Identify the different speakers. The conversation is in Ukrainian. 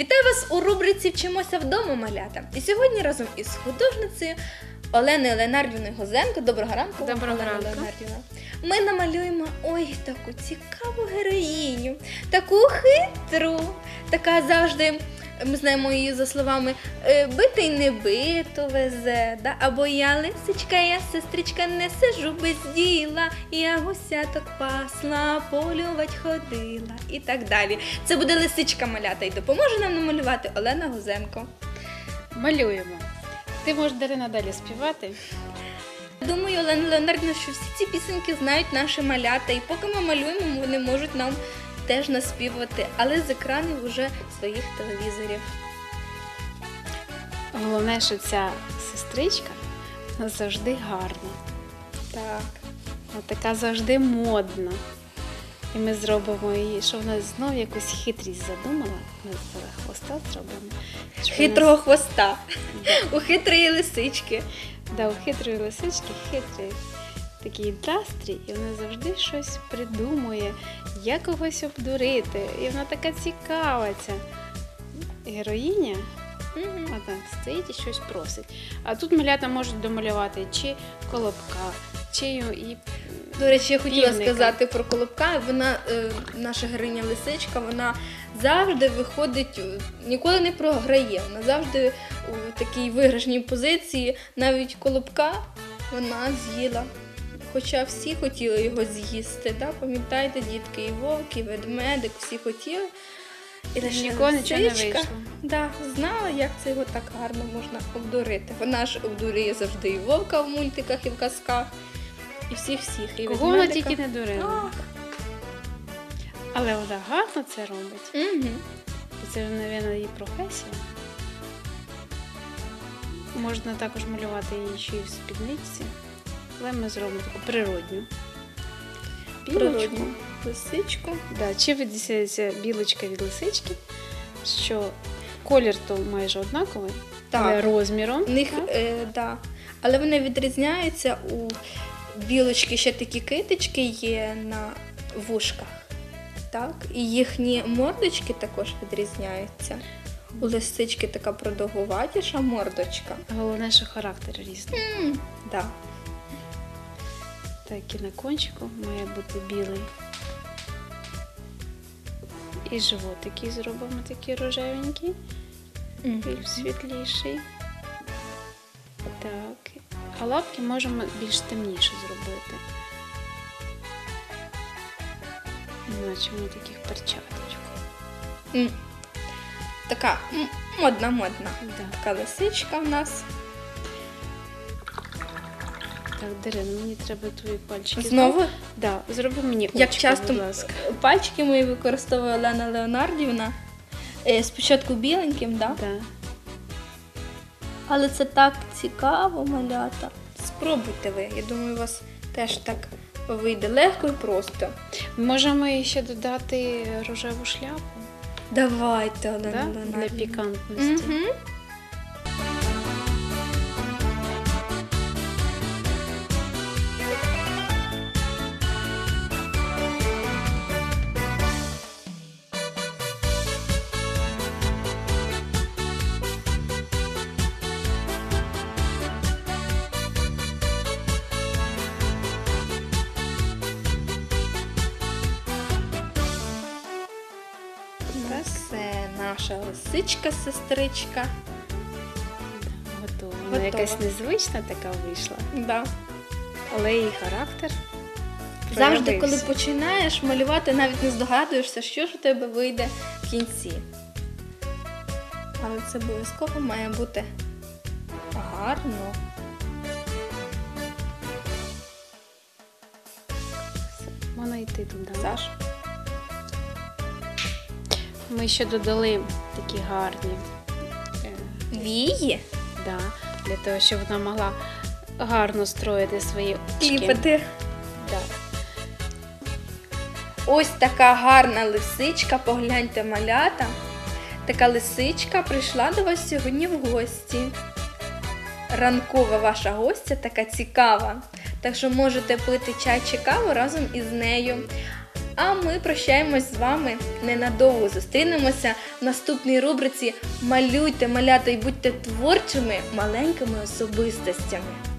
Speaker 1: Вітаю вас у рубриці Вчимося вдома, малята. І сьогодні разом із художницею Оленою Леонардівною Гозенко. Доброго ранку.
Speaker 2: Доброго ранку.
Speaker 1: Леонардівна. Ми намалюємо ой таку цікаву героїню, таку хитру, така завжди. Ми знаємо її за словами е, бити й не бито везе, да? або я лисичка, я сестричка, не сижу без діла, я гусяток пасла, полювать ходила і так далі. Це буде лисичка малята і допоможе нам намалювати Олена Гузенко.
Speaker 2: Малюємо. Ти можеш Дарина далі співати.
Speaker 1: Думаю, Олена Леонардівна, що всі ці пісеньки знають наші малята, і поки ми малюємо, вони можуть нам теж наспівати, але з екранів уже своїх телевізорів.
Speaker 2: Головне, що ця сестричка вона завжди гарна.
Speaker 1: Так.
Speaker 2: Вона така завжди модна. І ми зробимо її, що вона знов якусь хитрість задумала. Ми хвоста зробимо.
Speaker 1: Хитрого хвоста. У хитрої лисички.
Speaker 2: Да, у хитрої лисички хитрий такий настрій, і вона завжди щось придумує, як когось обдурити. І вона така цікава, ця героїня. Вона стоїть і щось просить. А тут малята можуть домалювати чи колобка, чи і
Speaker 1: До речі, я хотіла
Speaker 2: Півника.
Speaker 1: сказати про Колобка. Вона, е, наша героїня лисичка, вона завжди виходить, ніколи не програє. Вона завжди у такій виграшній позиції. Навіть Колобка вона з'їла. Хоча всі хотіли його з'їсти. Да? Пам'ятаєте, дітки, і вовк, і ведмедик, всі хотіли. І лише
Speaker 2: нікого нічого не вийшло.
Speaker 1: Да, знала, як це його так гарно можна обдурити. Вона ж обдурює завжди і вовка в мультиках, і в казках, і всіх всіх. І
Speaker 2: Кого вона тільки не дурила. Але вона гарно це робить.
Speaker 1: Угу.
Speaker 2: Це, мабуть, її професія. Можна також малювати її ще й в спідниці. Але ми зробимо таку природню.
Speaker 1: Природню лисичку.
Speaker 2: Да, чи відрізняється білочка від лисички, що колір то майже однаковий, але розміром.
Speaker 1: Них,
Speaker 2: так?
Speaker 1: е, да. Але вони відрізняються у білочки ще такі китички є на вушках. Так? І їхні мордочки також відрізняються. У лисички така продовгуватіша мордочка.
Speaker 2: Головне, що характер різний.
Speaker 1: м да.
Speaker 2: Так, і на кончику має бути білий. І животики зробимо такі рожевенькі, більш світліший. Так. А лапки можемо більш темніше зробити. Наче ми таких перчаточок.
Speaker 1: Така модна, модна.
Speaker 2: Да.
Speaker 1: Така лисичка в нас.
Speaker 2: Так, Дарина, мені треба твої пальчики.
Speaker 1: Знову,
Speaker 2: Да, зроби мені
Speaker 1: як часто
Speaker 2: будь ласка.
Speaker 1: пальчики мої використовує Олена Леонардівна. Е, Спочатку біленьким, да?
Speaker 2: Да.
Speaker 1: але це так цікаво, малята. Спробуйте ви. Я думаю, у вас теж так вийде легко і просто.
Speaker 2: Можемо ще додати рожеву шляпу
Speaker 1: Давайте, Олена
Speaker 2: да? для пікантності.
Speaker 1: Угу. Це наша лисичка, сестричка.
Speaker 2: Готова. Вона якась незвична така вийшла,
Speaker 1: Да.
Speaker 2: але її характер.
Speaker 1: Завжди, коли починаєш малювати, навіть не здогадуєшся, що ж у тебе вийде в кінці. Але це обов'язково має бути гарно.
Speaker 2: Можна йти туди.
Speaker 1: Саш.
Speaker 2: Ми ще додали такі гарні. е,
Speaker 1: Вії.
Speaker 2: Да, для того, щоб вона могла гарно строїти свої очки.
Speaker 1: Кліпати.
Speaker 2: Да.
Speaker 1: Ось така гарна лисичка, погляньте малята. Така лисичка прийшла до вас сьогодні в гості. Ранкова ваша гостя така цікава. Так що можете пити чай чи каву разом із нею. А ми прощаємось з вами ненадовго. Зустрінемося в наступній рубриці Малюйте, малята і будьте творчими маленькими особистостями.